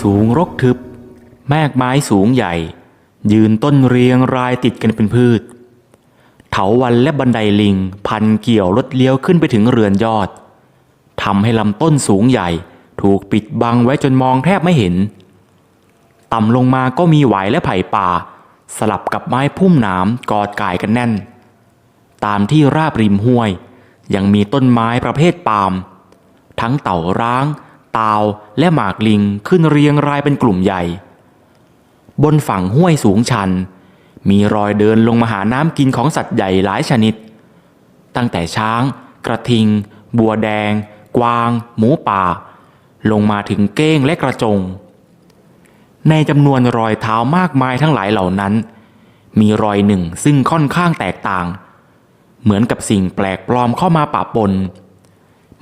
สูงรกทึบ แมกไม้สูงใหญ่ ยืนต้นเรียงรายติดกันเป็นพืช เถาวันและบันไดลิง พันเกี่ยวรถเลี้ยวขึ้นไปถึงเรือนยอดทำให้ลำต้นสูงใหญ่ ถูกปิดบังไว้จนมองแทบไม่เห็น ต่ำลงมาก็มีหวายและไผ่ป่า สลับกับไม้พุ่มหนามกอดก่ายกันแน่น ตามที่ราบริมห้วย ยังมีต้นไม้ประเภทปาล์มทั้งเต่าร้าง ตาวและหมากลิงขึ้นเรียงรายเป็นกลุ่มใหญ่ บนฝั่งห้วยสูงชัน มีรอยเดินลงมาหาน้ำกินของสัตว์ใหญ่หลายชนิด ตั้งแต่ช้าง กระทิง บัวแดง กวาง หมูป่า ลงมาถึงเก้งและกระจง ในจำนวนรอยเท้ามากมายทั้งหลายเหล่านั้น มีรอยหนึ่งซึ่งค่อนข้างแตกต่าง เหมือนกับสิ่งแปลกปลอมเข้ามาปะปน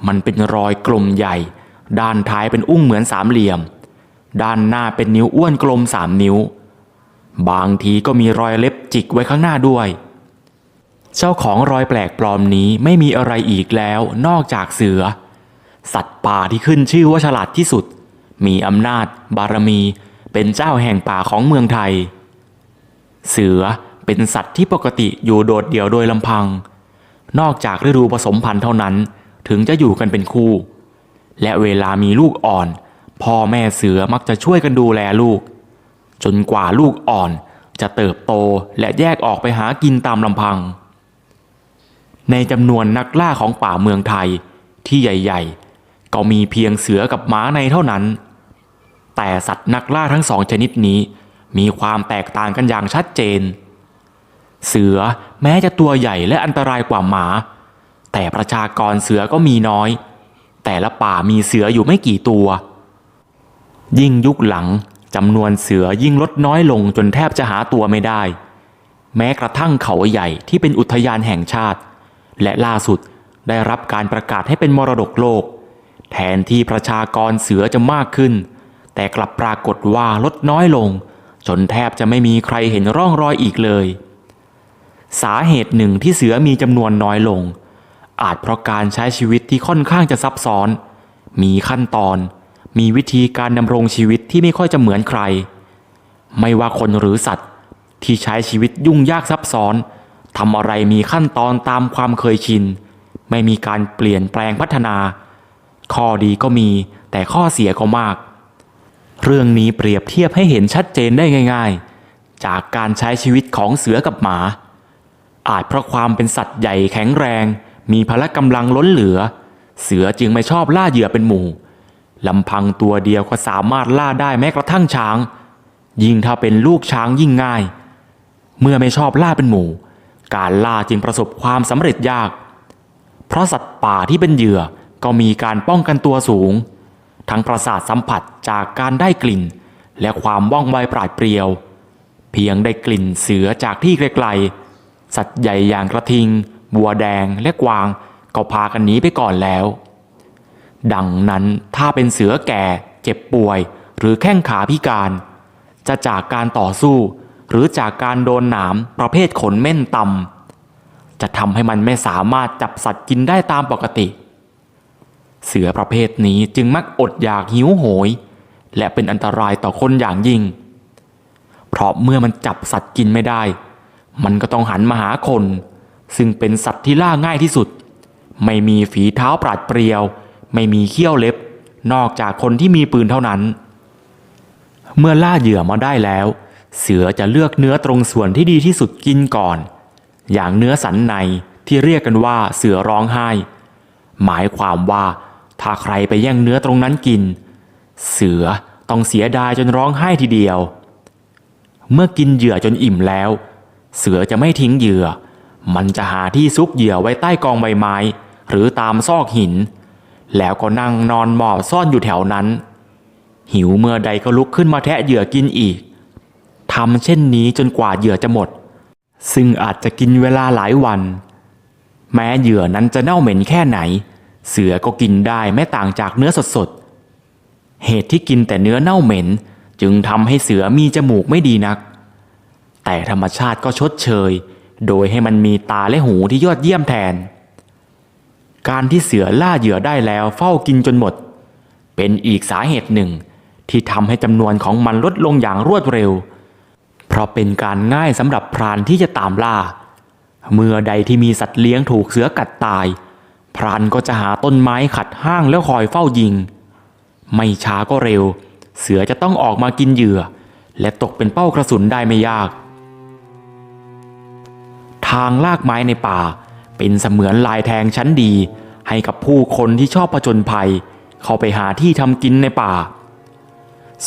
มันเป็นรอยกลมใหญ่ ด้านท้ายเป็นอุ้งเหมือนสามเหลี่ยม ด้านหน้าเป็นนิ้วอ้วนกลมสามนิ้ว บางทีก็มีรอยเล็บจิกไว้ข้างหน้าด้วย เจ้าของรอยแปลกปลอมนี้ไม่มีอะไรอีกแล้วนอกจากเสือ สัตว์ป่าที่ขึ้นชื่อว่าฉลาดที่สุด มีอำนาจ บารมี เป็นเจ้าแห่งป่าของเมืองไทย เสือเป็นสัตว์ที่ปกติอยู่โดดเดี่ยวโดยลำพัง นอกจากฤดูผสมพันธุ์เท่านั้น ถึงจะอยู่กันเป็นคู่ และเวลามีลูกอ่อน พ่อแม่เสือมักจะช่วยกันดูแลลูก จนกว่าลูกอ่อนจะเติบโตและแยกออกไปหากินตามลำพัง ในจำนวนนักล่าของป่าเมืองไทยที่ใหญ่ ๆ ก็มีเพียงเสือกับม้าในเท่านั้น แต่สัตว์นักล่าทั้งสองชนิดนี้มีความแตกต่างกันอย่างชัดเจน เสือแม้จะตัวใหญ่และอันตรายกว่าหมา แต่ประชากรเสือก็มีน้อย แต่ละป่ามีเสืออยู่ไม่กี่ตัว ยิ่งยุคหลังจำนวนเสือยิ่งลดน้อยลงจนแทบจะหาตัวไม่ได้ แม้กระทั่งเขาใหญ่ที่เป็นอุทยานแห่งชาติ และล่าสุดได้รับการประกาศให้เป็นมรดกโลก แทนที่ประชากรเสือจะมากขึ้น แต่กลับปรากฏว่าลดน้อยลง จนแทบจะไม่มีใครเห็นร่องรอยอีกเลย สาเหตุหนึ่งที่เสือมีจำนวนน้อยลง อาจเพราะการใช้ชีวิตที่ค่อนข้างจะซับซ้อน มีขั้นตอน มีวิธีการดำรงชีวิตที่ไม่ค่อยจะเหมือนใคร ไม่ว่าคนหรือสัตว์ ที่ใช้ชีวิตยุ่งยากซับซ้อนทำอะไรมีขั้นตอนตามความเคยชิน ไม่มีการเปลี่ยนแปลงพัฒนา ข้อดีก็มีแต่ข้อเสียก็มาก เรื่องนี้เปรียบเทียบให้เห็นชัดเจนได้ง่าย ๆ จากการใช้ชีวิตของเสือกับหมา อาจเพราะความเป็นสัตว์ใหญ่แข็งแรง มีพละกำลังล้นเหลือ เสือจึงไม่ชอบล่าเหยื่อเป็นหมู่ลำพังตัวเดียวก็สามารถล่าได้แม้กระทั่งช้าง ยิ่งถ้าเป็นลูกช้างยิ่งง่าย เมื่อไม่ชอบล่าเป็นหมู่ การล่าจึงประสบความสำเร็จยาก เพราะสัตว์ป่าที่เป็นเหยื่อก็มีการป้องกันตัวสูง ทั้งประสาทสัมผัสจากการได้กลิ่น และความว่องไวปราดเปรียว เพียงได้กลิ่นเสือจากที่ไกลๆสัตว์ใหญ่อย่างกระทิง บัวแดงและกวางก็พากันหนีไปก่อนแล้ว ดังนั้นถ้าเป็นเสือแก่ เจ็บป่วย หรือแข้งขาพิการ จะจากการต่อสู้ หรือจากการโดนหนามประเภทขนเม่นต่ำจะทำให้มันไม่สามารถจับสัตว์กินได้ตามปกติ เสือประเภทนี้จึงมักอดอยากหิวโหย และเป็นอันตรายต่อคนอย่างยิ่ง เพราะเมื่อมันจับสัตว์กินไม่ได้ มันก็ต้องหันมาหาคน ซึ่งเป็นสัตว์ที่ล่าง่ายที่สุด ไม่มีฝีเท้าปราดเปรียว ไม่มีเขี้ยวเล็บ นอกจากคนที่มีปืนเท่านั้น เมื่อล่าเหยื่อมาได้แล้ว เสือจะเลือกเนื้อตรงส่วนที่ดีที่สุดกินก่อน อย่างเนื้อสันในที่เรียกกันว่าเสือร้องไห้ หมายความว่าถ้าใครไปแย่งเนื้อตรงนั้นกิน เสือต้องเสียดายจนร้องไห้ทีเดียว เมื่อกินเหยื่อจนอิ่มแล้ว เสือจะไม่ทิ้งเหยื่อ มันจะหาที่ซุกเหยื่อไว้ใต้กองใบไม้ หรือตามซอกหิน แล้วก็นั่งนอนหมอบซ่อนอยู่แถวนั้น หิวเมื่อใดก็ลุกขึ้นมาแทะเหยื่อกินอีกทำเช่นนี้จนกว่าเหยื่อจะหมด ซึ่งอาจจะกินเวลาหลายวัน แม้เหยื่อนั้นจะเน่าเหม็นแค่ไหน เสือก็กินได้ไม่ต่างจากเนื้อสดๆ เหตุที่กินแต่เนื้อเน่าเหม็นจึงทำให้เสือมีจมูกไม่ดีนัก แต่ธรรมชาติก็ชดเชย โดยให้มันมีตาและหูที่ยอดเยี่ยมแทน การที่เสือล่าเหยื่อได้แล้วเฝ้ากินจนหมด เป็นอีกสาเหตุหนึ่ง ที่ทำให้จำนวนของมันลดลงอย่างรวดเร็ว เพราะเป็นการง่ายสำหรับพรานที่จะตามล่า เมื่อใดที่มีสัตว์เลี้ยงถูกเสือกัดตาย พรานก็จะหาต้นไม้ขัดห้างแล้วคอยเฝ้ายิง ไม่ช้าก็เร็ว เสือจะต้องออกมากินเหยื่อ และตกเป็นเป้ากระสุนได้ไม่ยาก ทางลากไม้ในป่า เป็นเสมือนลายแทงชั้นดี ให้กับผู้คนที่ชอบผจญภัย เข้าไปหาที่ทำกินในป่า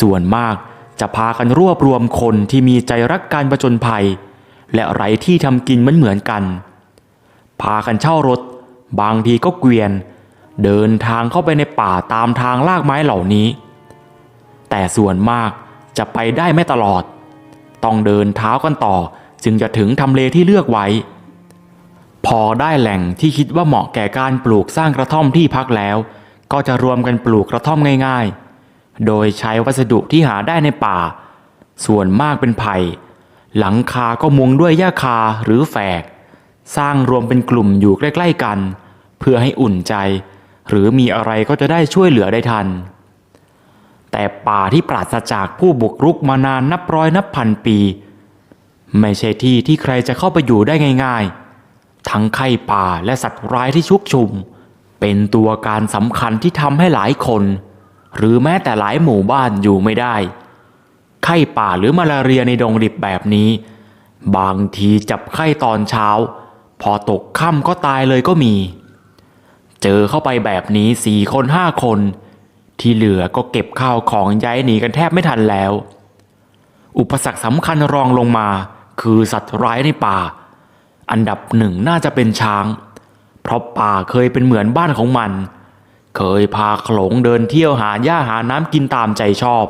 ส่วนมากจะพากันรวบรวมคนที่มีใจรักการผจญภัย และไรที่ทำกินเหมือนเหมือนกัน พากันเช่ารถ บางทีก็เกวียน เดินทางเข้าไปในป่าตามทางลากไม้เหล่านี้ แต่ส่วนมากจะไปได้ไม่ตลอด ต้องเดินเท้ากันต่อ จึงจะถึงทำเลที่เลือกไว้ พอได้แหล่งที่คิดว่าเหมาะแก่การปลูกสร้างกระท่อมที่พักแล้ว ก็จะรวมกันปลูกกระท่อมง่ายๆ โดยใช้วัสดุที่หาได้ในป่า ส่วนมากเป็นไผ่ หลังคาก็มุงด้วยหญ้าคาหรือแฝก สร้างรวมเป็นกลุ่มอยู่ใกล้ๆกัน เพื่อให้อุ่นใจ หรือมีอะไรก็จะได้ช่วยเหลือได้ทันแต่ป่าที่ปราศจากผู้บุกรุกมานานนับร้อยนับพันปี ไม่ใช่ที่ที่ใครจะเข้าไปอยู่ได้ง่ายๆ ทั้งไข้ป่าและสัตว์ร้ายที่ชุกชุม เป็นตัวการสำคัญที่ทำให้หลายคน หรือแม้แต่หลายหมู่บ้านอยู่ไม่ได้ ไข้ป่าหรือมาลาเรียในดงดิบแบบนี้ บางทีจับไข้ตอนเช้า พอตกค่ำก็ตายเลยก็มี เจอเข้าไปแบบนี้สี่คนห้าคน ที่เหลือก็เก็บข้าวของย้ายหนีกันแทบไม่ทันแล้วอุปสรรคสำคัญรองลงมา คือสัตว์ร้ายในป่า อันดับหนึ่งน่าจะเป็นช้าง เพราะป่าเคยเป็นเหมือนบ้านของมัน เคยพาโขลงเดินเที่ยวหาหญ้าหาน้ำกินตามใจชอบ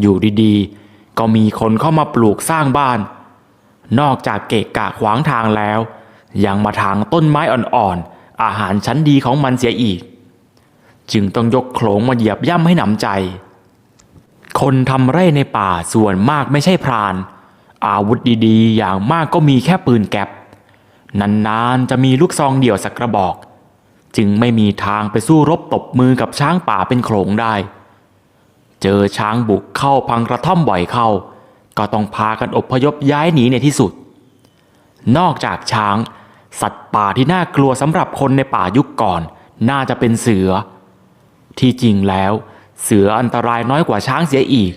อยู่ดีๆ ก็มีคนเข้ามาปลูกสร้างบ้าน นอกจากเกะกะขวางทางแล้ว ยังมาทางต้นไม้อ่อนๆ อาหารชั้นดีของมันเสียอีก จึงต้องยกโขลงมาเหยียบย่ำให้หนำใจคนทำไร่ในป่าส่วนมากไม่ใช่พราน อาวุธดีๆ อย่างมากก็มีแค่ปืนแก๊ปนานๆจะมีลูกซองเดี่ยวสักกระบอก จึงไม่มีทางไปสู้รบตบมือกับช้างป่าเป็นโขลงได้ เจอช้างบุกเข้าพังกระท่อมบ่อยเข้า ก็ต้องพากันอบพยพย้ายหนีในที่สุด นอกจากช้าง สัตว์ป่าที่น่ากลัวสำหรับคนในป่ายุคก่อน น่าจะเป็นเสือ ที่จริงแล้ว เสืออันตรายน้อยกว่าช้างเสียอีก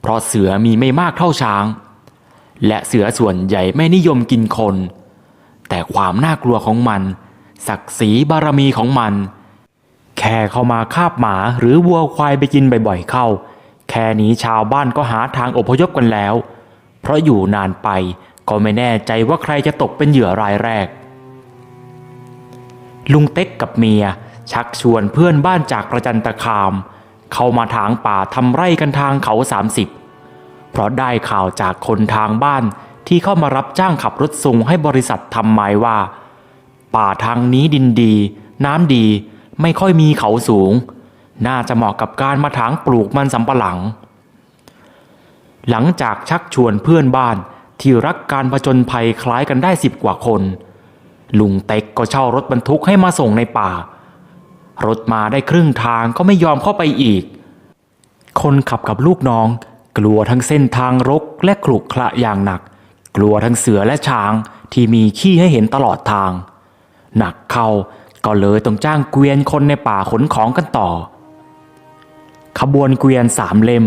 เพราะเสือมีไม่มากเท่าช้าง และเสือส่วนใหญ่ไม่นิยมกินคน แต่ความน่ากลัวของมัน ศักดิ์ศรีบารมีของมัน แค่เข้ามาคาบหมาหรือวัวควายไปกินบ่อยๆเข้า แค่นี้ชาวบ้านก็หาทางอพยพกันแล้ว เพราะอยู่นานไปก็ไม่แน่ใจว่าใครจะตกเป็นเหยื่อรายแรก ลุงเต็กกับเมียชักชวนเพื่อนบ้านจากประจันตคาม เข้ามาถางป่าทำไร่กันทางเขา30 เพราะได้ข่าวจากคนทางบ้านที่เข้ามารับจ้างขับรถส่งให้บริษัททำไม้ว่า ป่าทางนี้ดินดี น้ำดีไม่ค่อยมีเขาสูง น่าจะเหมาะกับการมาถางปลูกมันสำปะหลัง หลังจากชักชวนเพื่อนบ้านที่รักการผจญภัยคล้ายกันได้สิบกว่าคน ลุงเต็กก็เช่ารถบรรทุกให้มาส่งในป่า รถมาได้ครึ่งทางก็ไม่ยอมเข้าไปอีก คนขับกับลูกน้อง กลัวทั้งเส้นทางรกและขรุขระอย่างหนัก กลัวทั้งเสือและช้างที่มีขี้ให้เห็นตลอดทาง หนักเข้าก็เลยต้องจ้างเกวียนคนในป่าขนของกันต่อ ขบวนเกวียนสามเล่ม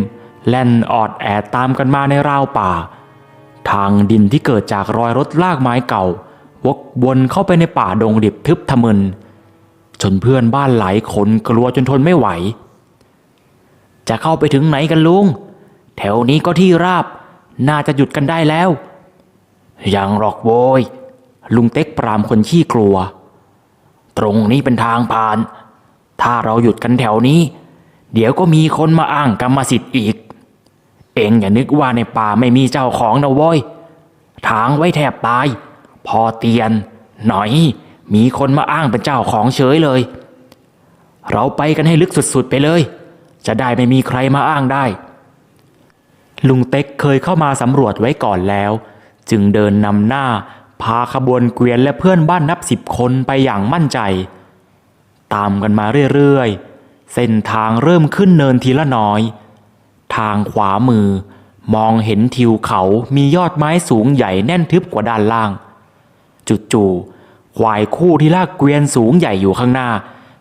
แล่นออดแอดตามกันมาในราวป่า ทางดินที่เกิดจากรอยรถลากไม้เก่า วกวนเข้าไปในป่าดงดิบทึบทะมึนจนเพื่อนบ้านหลายคนกลัวจนทนไม่ไหว จะเข้าไปถึงไหนกันลุง แถวนี้ก็ที่ราบ น่าจะหยุดกันได้แล้ว ยังหรอกโวย ลุงเต็กปรามคนขี้กลัว ตรงนี้เป็นทางผ่าน ถ้าเราหยุดกันแถวนี้ เดี๋ยวก็มีคนมาอ้างกรรมสิทธิ์อีก เองอย่านึกว่าในป่าไม่มีเจ้าของนะโว้ย ทางไว้แทบตาย พอเตียน หน่อย มีคนมาอ้างเป็นเจ้าของเฉยเลย เราไปกันให้ลึกสุดๆไปเลย จะได้ไม่มีใครมาอ้างได้ ลุงเต็กเคยเข้ามาสำรวจไว้ก่อนแล้ว จึงเดินนำหน้า พาขบวนเกวียนและเพื่อนบ้านนับสิบคนไปอย่างมั่นใจ ตามกันมาเรื่อยๆ เส้นทางเริ่มขึ้นเนินทีละน้อย ทางขวามือ มองเห็นทิวเขามียอดไม้สูงใหญ่แน่นทึบกว่าด้านล่าง จู่ๆควายคู่ที่ลากเกวียนสูงใหญ่อยู่ข้างหน้า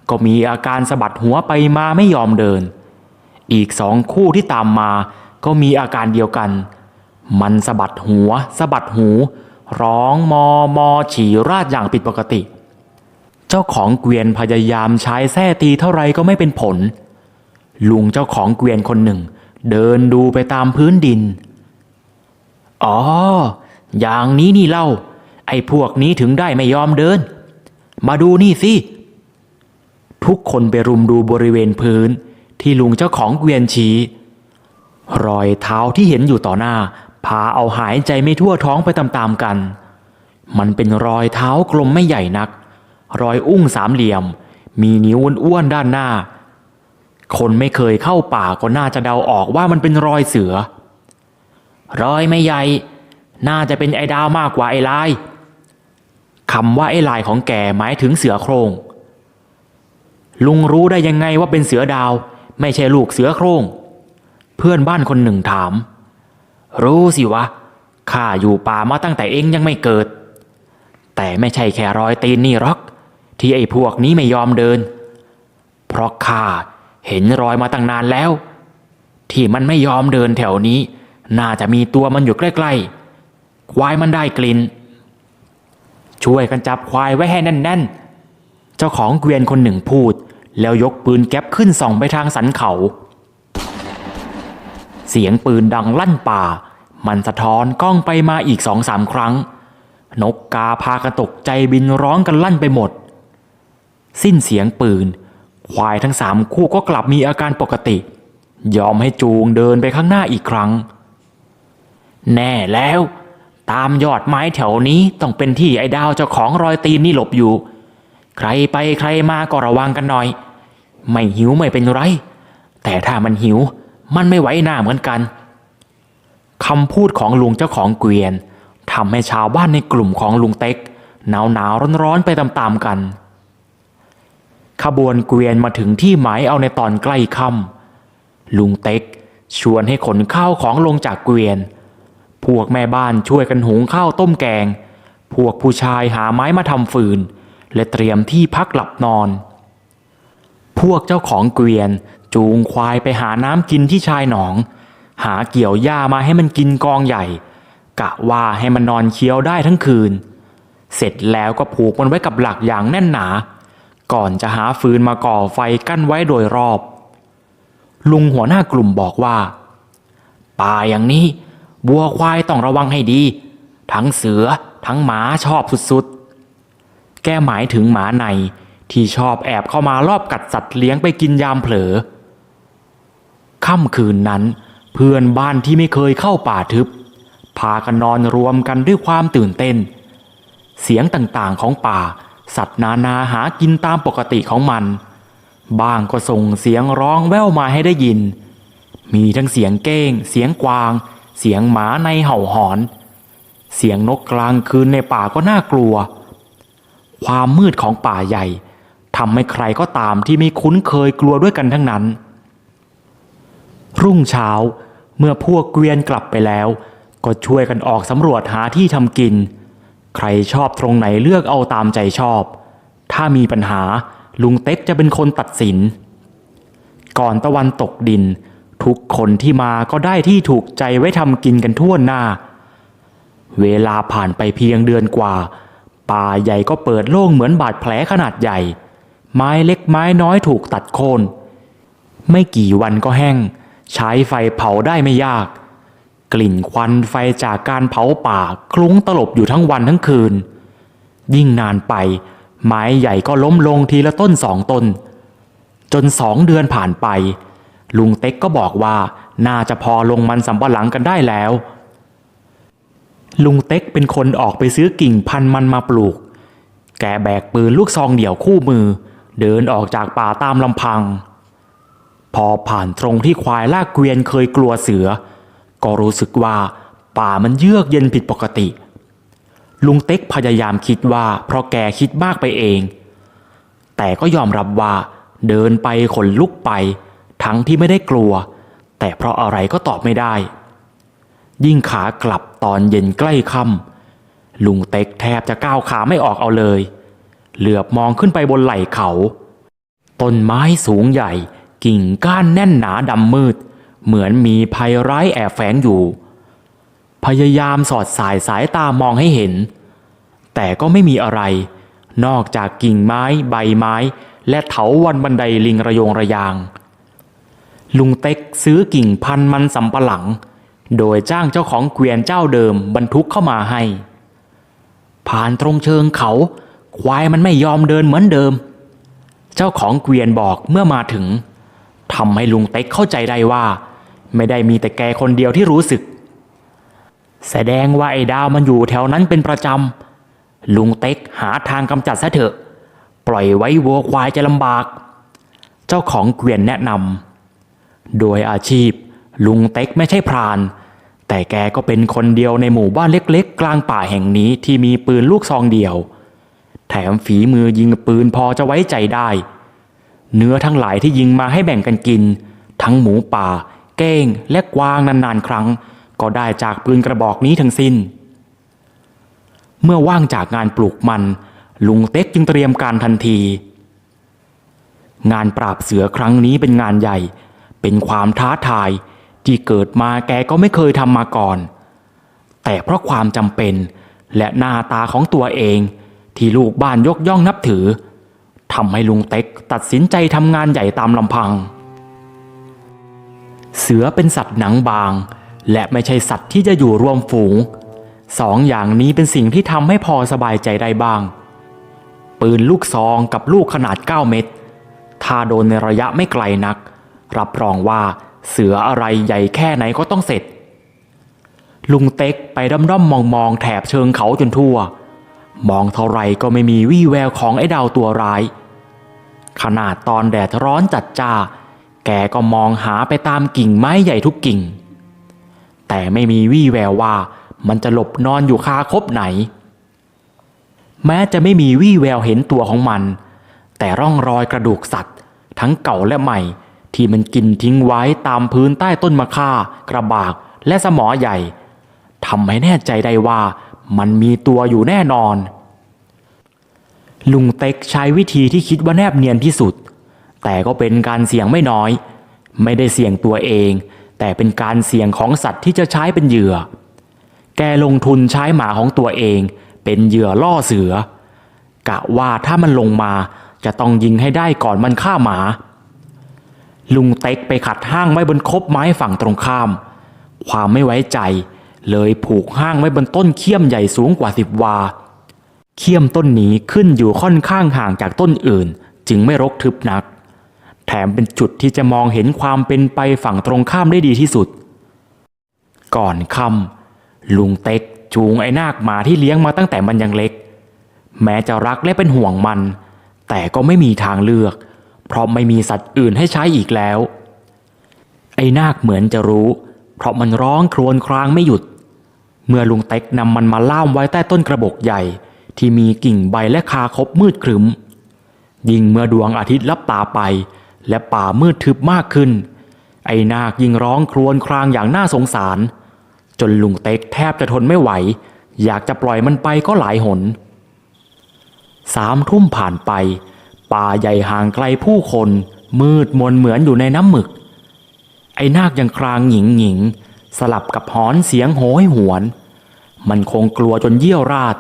ก็มีอาการสะบัดหัวไปมาไม่ยอมเดิน อีกสองคู่ที่ตามมา ก็มีอาการเดียวกัน มันสะบัดหัวสะบัดหู ร้องมอมอฉี่ราดอย่างผิดปกติ เจ้าของเกวียนพยายามใช้แส้ตีเท่าไรก็ไม่เป็นผล ลุงเจ้าของเกวียนคนหนึ่ง เดินดูไปตามพื้นดิน อ๋อ อย่างนี้นี่เล่า ไอ้พวกนี้ถึงได้ไม่ยอมเดิน มาดูนี่สิ ทุกคนไปรุมดูบริเวณพื้นที่ลุงเจ้าของเกวียนชี้ รอยเท้าที่เห็นอยู่ต่อหน้า พาเอาหายใจไม่ทั่วท้องไปตามๆกัน มันเป็นรอยเท้ากลมไม่ใหญ่นัก รอยอุ้งสามเหลี่ยม มีนิ้วอ้วนๆด้านหน้า คนไม่เคยเข้าป่าก็น่าจะเดาออกว่ามันเป็นรอยเสือ รอยไม่ใหญ่ น่าจะเป็นไอ้ดาวมากกว่าไอ้ลายคำว่าไอ้ลายของแกหมายถึงเสือโครง ลุงรู้ได้ยังไงว่าเป็นเสือดาว ไม่ใช่ลูกเสือโครง พื่อนบ้านคนหนึ่งถาม รู้สิวะข้าอยู่ป่ามาตั้งแต่เองยังไม่เกิด แต่ไม่ใช่แค่รอยตีนนี่หรอก ที่ไอ้พวกนี้ไม่ยอมเดิน เพราะข้าเห็นรอยมาตั้งนานแล้ว ที่มันไม่ยอมเดินแถวนี้ น่าจะมีตัวมันอยู่ใกล้ๆควายมันได้กลิ่นช่วยกันจับควายไว้ให้แน่นๆ เจ้าของเกวียนคนหนึ่งพูด แล้วยกปืนแก๊ปขึ้นส่องไปทางสันเขา เสียงปืนดังลั่นป่า มันสะท้อนกล้องไปมาอีกสองสามครั้ง นกกาพากระตกใจบินร้องกันลั่นไปหมด สิ้นเสียงปืน ควายทั้งสามคู่ก็กลับมีอาการปกติ ยอมให้จูงเดินไปข้างหน้าอีกครั้ง แน่แล้ว ตามยอดไม้แถวนี้ต้องเป็นที่ไอ้ดาวเจ้าของรอยตีนนี่หลบอยู่ ใครไปใครมาก็ระวังกันหน่อย ไม่หิวไม่เป็นไร แต่ถ้ามันหิว มันไม่ไหวหน้าเหมือนกันคำพูดของลุงเจ้าของเกวียนทำให้ชาวบ้านในกลุ่มของลุงเต็กหนาวหนาวร้อนร้อนๆไปตามๆกัน ขบวนเกวียนมาถึงที่หมายเอาในตอนใกล้ค่ำลุงเต็กชวนให้ขนข้าวของลงจากเกวียน พวกแม่บ้านช่วยกันหุงข้าวต้มแกง พวกผู้ชายหาไม้มาทำฟืน และเตรียมที่พักหลับนอน พวกเจ้าของเกวียน จูงควายไปหาน้ำกินที่ชายหนอง หาเกี่ยวหญ้ามาให้มันกินกองใหญ่ กะว่าให้มันนอนเคี้ยวได้ทั้งคืน เสร็จแล้วก็ผูกมันไว้กับหลักอย่างแน่นหนา ก่อนจะหาฟืนมาก่อไฟกั้นไว้โดยรอบ ลุงหัวหน้ากลุ่มบอกว่า ป่าอย่างนี้วัวควายต้องระวังให้ดี ทั้งเสือทั้งหมาชอบสุดๆ แกหมายถึงหมาในที่ชอบแอบเข้ามารอบกัดสัตว์เลี้ยงไปกินยามเผลอ ค่ำคืนนั้น เพื่อนบ้านที่ไม่เคยเข้าป่าทึบ พากันนอนรวมกันด้วยความตื่นเต้น เสียงต่างๆของป่า สัตว์นานาหากินตามปกติของมัน บ้างก็ส่งเสียงร้องแว่วมาให้ได้ยิน มีทั้งเสียงเก้ง เสียงกวาง เสียงหมาในเห่าหอน เสียงนกกลางคืนในป่าก็น่ากลัว ความมืดของป่าใหญ่ทำให้ใครก็ตามที่ไม่คุ้นเคยกลัวด้วยกันทั้งนั้น รุ่งเช้า เมื่อพวกเกวียนกลับไปแล้ว ก็ช่วยกันออกสำรวจหาที่ทำกิน ใครชอบตรงไหนเลือกเอาตามใจชอบ ถ้ามีปัญหาลุงเต็กจะเป็นคนตัดสิน ก่อนตะวันตกดิน ทุกคนที่มาก็ได้ที่ถูกใจไว้ทำกินกันทั่วหน้า เวลาผ่านไปเพียงเดือนกว่า ป่าใหญ่ก็เปิดโล่งเหมือนบาดแผลขนาดใหญ่ ไม้เล็กไม้น้อยถูกตัดโค่นไม่กี่วันก็แห้ง ใช้ไฟเผาได้ไม่ยาก กลิ่นควันไฟจากการเผาป่าคลุ้งตลบอยู่ทั้งวันทั้งคืน ยิ่งนานไป ไม้ใหญ่ก็ล้มลงทีละต้นสองต้น จนสองเดือนผ่านไป ลุงเต็กก็บอกว่าน่าจะพอลงมันสำปะหลังกันได้แล้ว ลุงเต็กเป็นคนออกไปซื้อกิ่งพันมันมาปลูก แกแบกปืนลูกซองเดี่ยวคู่มือ เดินออกจากป่าตามลำพัง พอผ่านตรงที่ควายลากเกวียนเคยกลัวเสือ ก็รู้สึกว่าป่ามันเยือกเย็นผิดปกติ ลุงเต็กพยายามคิดว่าเพราะแกคิดมากไปเอง แต่ก็ยอมรับว่าเดินไปขนลุกไป ทั้งที่ไม่ได้กลัว แต่เพราะอะไรก็ตอบไม่ได้ ยิ่งขากลับตอนเย็นใกล้ค่ำลุงเต็กแทบจะก้าวขาไม่ออกเอาเลย เหลือบมองขึ้นไปบนไหล่เขา ต้นไม้สูงใหญ่ กิ่งก้านแน่นหนาดำมืด เหมือนมีภัยร้ายแอบแฝงอยู่ พยายามสอดสายสายตามองให้เห็น แต่ก็ไม่มีอะไร นอกจากกิ่งไม้ใบไม้ และเถาวันบันไดลิงระยงระยาง ลุงเต็กซื้อกิ่งพันมันสำปะหลัง โดยจ้างเจ้าของเกวียนเจ้าเดิมบรรทุกเข้ามาให้ ผ่านตรงเชิงเขา ควายมันไม่ยอมเดินเหมือนเดิม เจ้าของเกวียนบอกเมื่อมาถึง ทำให้ลุงเต็กเข้าใจได้ว่า ไม่ได้มีแต่แกคนเดียวที่รู้สึก แสดงว่าไอ้ดาวมันอยู่แถวนั้นเป็นประจำ ลุงเต็กหาทางกำจัดซะเถอะ ปล่อยไว้วัวควายจะลำบาก เจ้าของเกวียนแนะนำโดยอาชีพ ลุงเต็กไม่ใช่พราน แต่แกก็เป็นคนเดียวในหมู่บ้านเล็กๆ กลางป่าแห่งนี้ที่มีปืนลูกซองเดียว แถมฝีมือยิงปืนพอจะไว้ใจได้ เนื้อทั้งหลายที่ยิงมาให้แบ่งกันกิน ทั้งหมูป่า เก้ง และกวางนานๆครั้ง ก็ได้จากปืนกระบอกนี้ทั้งสิ้น เมื่อว่างจากงานปลูกมัน ลุงเต็กจึงเตรียมการทันที งานปราบเสือครั้งนี้เป็นงานใหญ่ เป็นความท้าทายที่เกิดมาแกก็ไม่เคยทำมาก่อน แต่เพราะความจำเป็นและหน้าตาของตัวเองที่ลูกบ้านยกย่องนับถือ ทำให้ลุงเต็กตัดสินใจทำงานใหญ่ตามลำพัง เสือเป็นสัตว์หนังบาง และไม่ใช่สัตว์ที่จะอยู่รวมฝูง สองอย่างนี้เป็นสิ่งที่ทำให้พอสบายใจได้บ้าง ปืนลูกซองกับลูกขนาด 9 เม็ดถ้าโดนในระยะไม่ไกลนัก รับรองว่าเสืออะไรใหญ่แค่ไหนก็ต้องเสร็จ ลุงเต็กไปด้อมๆมองๆแถบเชิงเขาจนทั่วมองเท่าไรก็ไม่มีวี่แววของไอ้ดาวตัวร้าย ขนาดตอนแดดร้อนจัดจ้า แกก็มองหาไปตามกิ่งไม้ใหญ่ทุกกิ่ง แต่ไม่มีวี่แววว่ามันจะหลบนอนอยู่คาคบไหน แม้จะไม่มีวี่แววเห็นตัวของมัน แต่ร่องรอยกระดูกสัตว์ ทั้งเก่าและใหม่ ที่มันกินทิ้งไว้ตามพื้นใต้ต้นมะค่ากระบากและสมอใหญ่ทำให้แน่ใจได้ว่ามันมีตัวอยู่แน่นอน ลุงเต็กใช้วิธีที่คิดว่าแนบเนียนที่สุด แต่ก็เป็นการเสี่ยงไม่น้อย ไม่ได้เสี่ยงตัวเอง แต่เป็นการเสี่ยงของสัตว์ที่จะใช้เป็นเหยื่อ แกลงทุนใช้หมาของตัวเอง เป็นเหยื่อล่อเสือ กะว่าถ้ามันลงมาจะต้องยิงให้ได้ก่อนมันฆ่าหมา ลุงเต็กไปขัดห้างไว้บนคบไม้ฝั่งตรงข้าม ความไม่ไว้ใจ เลยผูกห้างไว้บนต้นเขี้ยมใหญ่สูงกว่าสิบวา เขี้ยมต้นนี้ขึ้นอยู่ค่อนข้างห่างจากต้นอื่น จึงไม่รกทึบนัก แถมเป็นจุดที่จะมองเห็นความเป็นไปฝั่งตรงข้ามได้ดีที่สุด ก่อนค่ำลุงเต็กจูงไอ้นาคหมาที่เลี้ยงมาตั้งแต่มันยังเล็ก แม้จะรักและเป็นห่วงมัน แต่ก็ไม่มีทางเลือก เพราะไม่มีสัตว์อื่นให้ใช้อีกแล้ว ไอ้นาคเหมือนจะรู้ เพราะมันร้องครวญครางไม่หยุด เมื่อลุงเต็กนำมันมาล่ามไว้ใต้ต้นกระบอกใหญ่ ที่มีกิ่งใบและคาคบมืดครึม ยิ่งเมื่อดวงอาทิตย์ลับตาไป และป่ามืดทึบมากขึ้น ไอ้นาคยิ่งร้องครวญครางอย่างน่าสงสาร จนลุงเต็กแทบจะทนไม่ไหว อยากจะปล่อยมันไปก็หลายหนสามทุ่มผ่านไป ป่าใหญ่ห่างไกลผู้คน มืดมนเหมือนอยู่ในน้ำหมึก ไอ้นาคยังครางหญิงหญิงสลับกับหอนเสียงโหยหวน มันคงกลัวจนเยี่ยวราด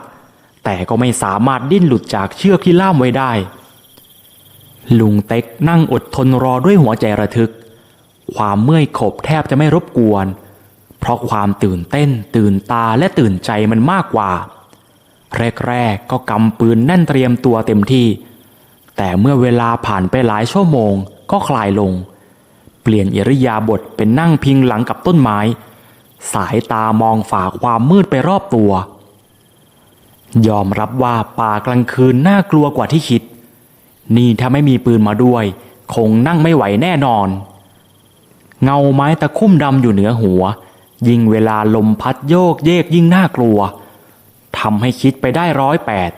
แต่ก็ไม่สามารถดิ้นหลุดจากเชือกที่ล่ามไว้ได้ ลุงเต็กนั่งอดทนรอด้วยหัวใจระทึก ความเมื่อยขบแทบจะไม่รบกวน เพราะความตื่นเต้น ตื่นตาและตื่นใจมันมากกว่า แรกๆก็กำปืนแน่นเตรียมตัวเต็มที่ แต่เมื่อเวลาผ่านไปหลายชั่วโมงก็คลายลง เปลี่ยนอิริยาบถเป็นนั่งพิงหลังกับต้นไม้ สายตามองฝ่าความมืดไปรอบตัว ยอมรับว่าป่ากลางคืนน่ากลัวกว่าที่คิด นี่ถ้าไม่มีปืนมาด้วย คงนั่งไม่ไหวแน่นอน เงาไม้ตะคุ่มดำอยู่เหนือหัว ยิ่งเวลาลมพัดโยกเยกยิ่งน่ากลัวทำให้คิดไปได้ร้อยแปด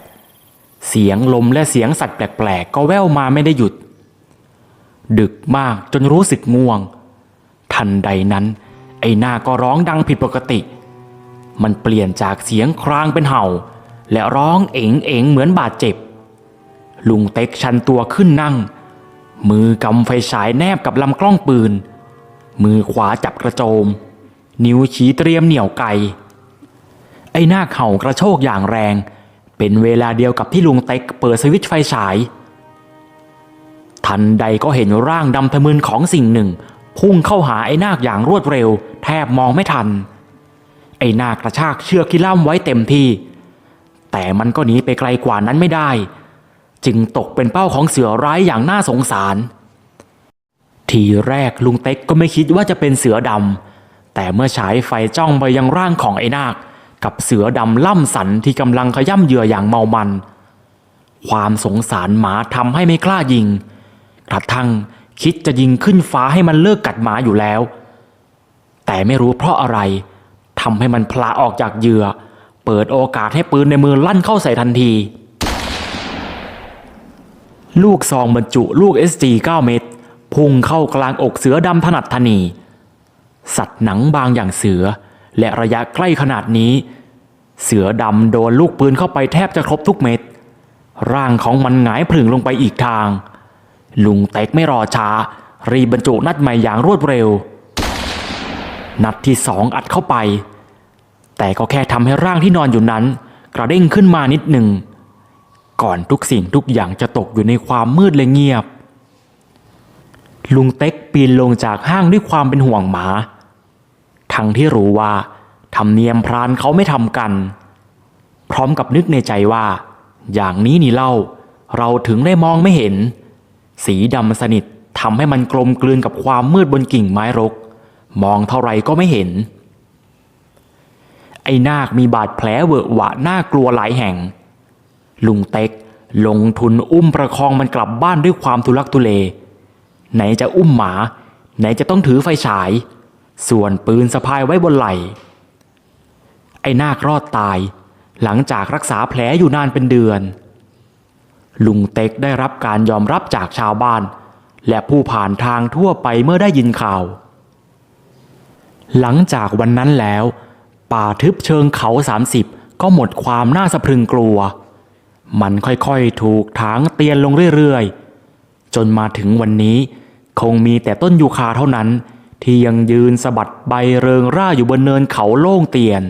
เสียงลมและเสียงสัตว์แปลกๆ ก็แว่วมาไม่ได้หยุด ดึกมากจนรู้สึกง่วง ทันใดนั้น ไอ้หน้าก็ร้องดังผิดปกติ มันเปลี่ยนจากเสียงครางเป็นเห่า และร้องเอ๋งเอ๋งเหมือนบาดเจ็บ ลุงเต็กชันตัวขึ้นนั่ง มือกำไฟฉายแนบกับลำกล้องปืน มือขวาจับกระโจม นิ้วชี้เตรียมเหนี่ยวไกไอ้หน้าเข่ากระโชกอย่างแรง เป็นเวลาเดียวกับที่ลุงเต็กเปิดสวิตช์ไฟฉาย ทันใดก็เห็นร่างดำทะมึนของสิ่งหนึ่ง พุ่งเข้าหาไอ้นาคอย่างรวดเร็ว แทบมองไม่ทัน ไอ้นาคกระชากเชือกที่ล่ำไว้เต็มที่ แต่มันก็หนีไปไกลกว่านั้นไม่ได้ จึงตกเป็นเป้าของเสือร้ายอย่างน่าสงสาร ทีแรกลุงเต็กก็ไม่คิดว่าจะเป็นเสือดำแต่เมื่อฉายไฟจ้องไปยังร่างของไอ้นาค กับเสือดำล่ำสันที่กำลังขย่ำเหยื่ออย่างเมามัน ความสงสารหมาทำให้ไม่กล้ายิง กระทั่งคิดจะยิงขึ้นฟ้าให้มันเลิกกัดหมาอยู่แล้ว แต่ไม่รู้เพราะอะไรทำให้มันพลาออกจากเหยื่อ เปิดโอกาสให้ปืนในมือลั่นเข้าใส่ทันที ลูกซองบรรจุลูก SG 9 เม็ดพุ่งเข้ากลางอกเสือดำถนัดทนี สัตว์หนังบางอย่างเสือ และระยะใกล้ขนาดนี้ เสือดำโดนลูกปืนเข้าไปแทบจะครบทุกเม็ด ร่างของมันหงายพลึงลงไปอีกทาง ลุงเต็กไม่รอช้า รีบรรจุนัดใหม่อย่างรวดเร็ว นัดที่สองอัดเข้าไป แต่ก็แค่ทำให้ร่างที่นอนอยู่นั้น กระเด้งขึ้นมานิดหนึ่ง ก่อนทุกสิ่งทุกอย่างจะตกอยู่ในความมืดและเงียบ ลุงเต็กปีนลงจากห้างด้วยความเป็นห่วงหมา ทั้งที่รู้ว่าทำเนียมพรานเขาไม่ทำกัน พร้อมกับนึกในใจว่า อย่างนี้นี่เล่า เราถึงได้มองไม่เห็น สีดำสนิททำให้มันกลมกลืนกับความมืดบนกิ่งไม้รก มองเท่าไรก็ไม่เห็น ไอ้นาคมีบาดแผลเวอะหวะน่ากลัวหลายแห่ง ลุงเต็กลงทุนอุ้มประคองมันกลับบ้านด้วยความทุลักทุเล ไหนจะอุ้มหมา ไหนจะต้องถือไฟฉาย ส่วนปืนสะพายไว้บนไหล่ ไอ้นาครอดตาย หลังจากรักษาแผลอยู่นานเป็นเดือน ลุงเต็กได้รับการยอมรับจากชาวบ้าน และผู้ผ่านทางทั่วไปเมื่อได้ยินข่าว หลังจากวันนั้นแล้ว ป่าทึบเชิงเขาสามสิบก็หมดความน่าสะพรึงกลัว มันค่อยๆถูกถางเตียนลงเรื่อยๆ จนมาถึงวันนี้ คงมีแต่ต้นยูคาเท่านั้น ที่ยังยืนสะบัดใบเริงร่าอยู่บนเนินเขาโล่งเตียน